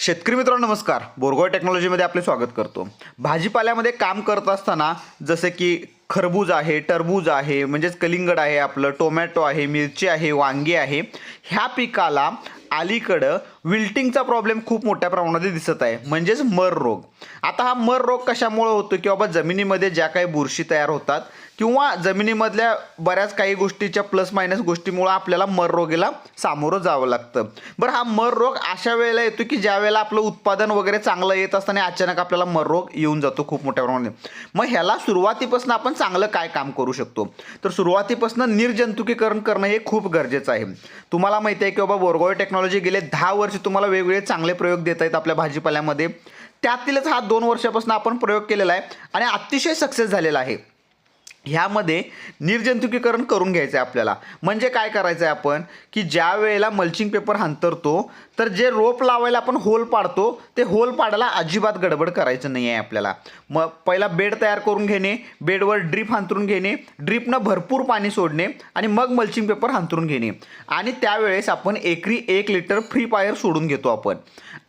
शेतकरी मित्रांनो नमस्कार. बोरगोय टेक्नॉलॉजीमध्ये आपले स्वागत करतो. भाजीपाल्यामध्ये काम करत असताना जसे की खरबूज आहे टरबूज आहे म्हणजेच कलिंगड आहे आपलं टोमॅटो आहे मिरची आहे वांगी आहे ह्या पिकाला अलीकडं विल्टिंगचा प्रॉब्लेम खूप मोठ्या प्रमाणामध्ये दिसत आहे. म्हणजेच मर रोग. आता हा मर रोग कशामुळे होतो की बाबा जमिनीमध्ये ज्या काही बुरशी तयार होतात किंवा जमिनीमधल्या बऱ्याच काही गोष्टीच्या प्लस मायनस गोष्टीमुळं आपल्याला मर रोगीला सामोरं जावं लागतं. बरं हा मर रोग अशा वेळेला येतो की ज्या वेळेला आपलं उत्पादन वगैरे चांगलं येत असताना अचानक आपल्याला मर रोग येऊन जातो खूप मोठ्या प्रमाणात. मग ह्याला सुरुवातीपासून आपण चांगलं काय काम करू शकतो? तर सुरुवातीपासून निर्जंतुकीकरण करणं हे खूप गरजेचं आहे. तुम्हाला माहिती आहे की बाबा बोरगोळ टेक्नॉलॉजी गेले दहा वर्ष तुम्हाला वेगवेगळे चांगले प्रयोग देत आहेत आपल्या भाजीपाल्यामध्ये. त्यातीलच हा दोन वर्षापासून आपण प्रयोग केलेला आहे आणि अतिशय सक्सेस झालेला आहे. ह्यामध्ये निर्जंतुकीकरण करून घ्यायचं आहे आपल्याला. म्हणजे काय करायचं आहे आपण? की ज्या वेळेला मल्चिंग पेपर हांतरतो तर जे रोप लावायला आपण होल पाडतो ते होल पाडायला अजिबात गडबड करायचं नाही आहे आपल्याला. मग पहिला बेड तयार करून घेणे बेडवर ड्रीप हांतरून घेणे ड्रीपनं भरपूर पाणी सोडणे आणि मग मल्चिंग पेपर हांतरून घेणे. आणि त्यावेळेस आपण एकरी एक लिटर फ्री फायर सोडून घेतो आपण.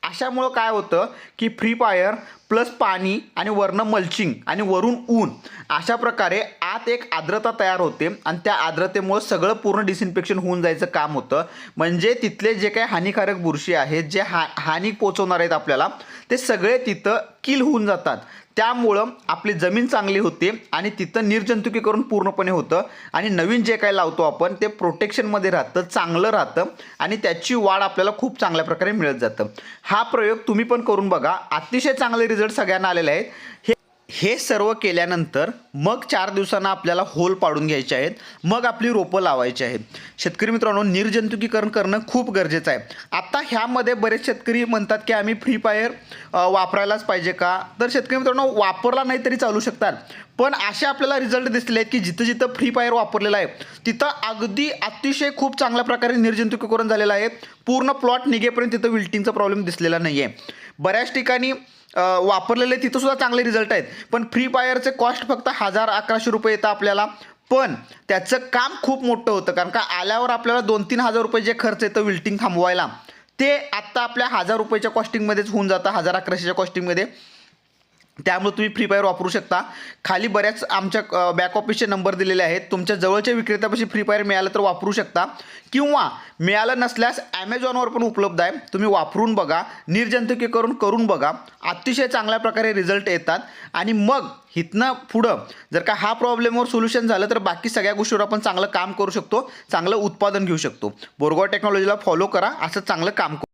अशामुळं काय होतं की फ्री फायर प्लस पाणी आणि वरनं मल्चिंग आणि वरून ऊन. अशा प्रकारे आत एक आर्द्रता तयार होते आणि त्या आर्द्रतेमुळं सगळं पूर्ण डिसइन्फेक्शन होऊन जायचं काम होतं. म्हणजे तिथले जे काही हानिकारक बुरशी आहेत जे हा हानी पोचवणार आहेत आपल्याला ते सगळे तिथं किल होऊन जातात. त्यामुळं आपली जमीन चांगली होते आणि तिथं निर्जंतुकीकरण पूर्णपणे होतं. आणि नवीन जे काही लावतो आपण ते प्रोटेक्शनमध्ये राहतं चांगलं राहतं आणि त्याची वाढ आपल्याला खूप चांगल्या प्रकारे मिळत जातं. हा प्रयोग तुम्ही पण करून बघा. अतिशय चांगले रिझल्ट सगळ्यांना आलेले आहेत. हे हे सर्व केल्यानंतर मग चार दिवसांना आपल्याला होल पाडून घ्यायचे आहेत. मग आपली रोपं लावायची आहेत. शेतकरी मित्रांनो निर्जंतुकीकरण करणं खूप गरजेचं आहे. आत्ता ह्यामध्ये बरेच शेतकरी म्हणतात की आम्ही फ्री फायर वापरायलाच पाहिजे का? तर शेतकरी मित्रांनो वापरला नाही तरी चालू शकतात. पण असे आपल्याला रिझल्ट दिसले आहेत की जिथं जिथं फ्री फायर वापरलेला आहे तिथं अगदी अतिशय खूप चांगल्या प्रकारे निर्जंतुकीकरण झालेलं आहे. पूर्ण प्लॉट निघेपर्यंत तिथं विल्टिंगचा प्रॉब्लेम दिसलेला नाही आहे बऱ्याच ठिकाणी वापरलेले तिथंसुद्धा चांगले रिझल्ट आहेत. पण फ्री फायरचे कॉस्ट फक्त हजार अकराशे रुपये येतं आपल्याला. पण त्याचं काम खूप मोठं होतं कारण का आल्यावर आपल्याला दोन तीन हजार रुपये जे खर्च येतं विल्टिंग थांबवायला ते आत्ता आपल्या हजार रुपयाच्या कॉस्टिंगमध्येच होऊन जातं हजार अकराशेच्या कॉस्टिंगमध्ये त्यामुळे तुम्ही फ्री फायर वापरू शकता. खाली बऱ्याच आमच्या बॅक ऑफिसचे नंबर दिलेले आहेत. तुमच्या जवळच्या विक्रेत्यापाशी फ्री फायर मिळालं तर वापरू शकता. किंवा मिळालं नसल्यास ॲमेझॉनवर पण उपलब्ध आहे. तुम्ही वापरून बघा. निर्जंतुकीकरण करून बघा. अतिशय चांगल्या प्रकारे रिझल्ट येतात. आणि मग इथनं पुढं जर का हा प्रॉब्लेमवर सोल्युशन झालं तर बाकी सगळ्या गोष्टीवर आपण चांगलं काम करू शकतो. चांगलं उत्पादन घेऊ शकतो. बोरगाव टेक्नॉलॉजीला फॉलो करा. असं चांगलं काम करू